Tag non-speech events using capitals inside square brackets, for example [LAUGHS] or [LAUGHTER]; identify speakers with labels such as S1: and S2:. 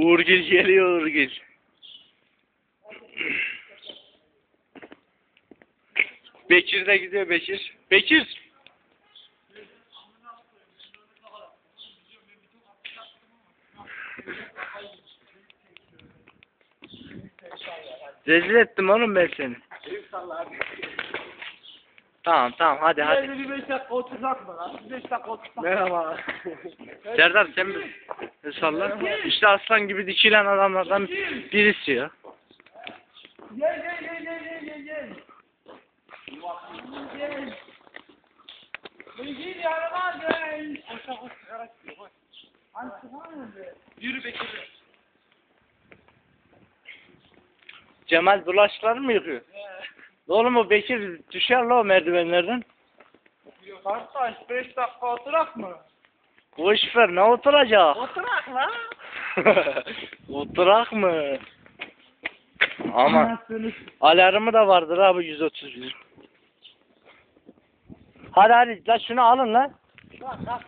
S1: Uğurgil geliyor Uğurgil. Bekir de gidiyor Bekir. Bekir. Rezil ettim oğlum ben seni. Tamam tamam hadi hadi.
S2: Hadi. Bir beş dakika otursak mı lan? Bir beş dakika otursak.
S1: Merhaba. [LAUGHS] Serdar sen mi? Salla. İşte aslan gibi dikilen adamlardan birisi ya.
S2: Gel gel gel gel gel gel gel. Gel. Yanıma gel. Yürü Bekir.
S1: Cemal bulaşıkları mı yıkıyor? Oğlum o Bekir düşer la o merdivenlerden.
S2: Kardeş beş dakika oturak mı?
S1: Boş ver ne oturacak?
S2: Oturak lan. [LAUGHS]
S1: Oturak mı? Ama alarmı da vardır abi 131. Hadi hadi la şunu alın lan.
S2: Bak, bak.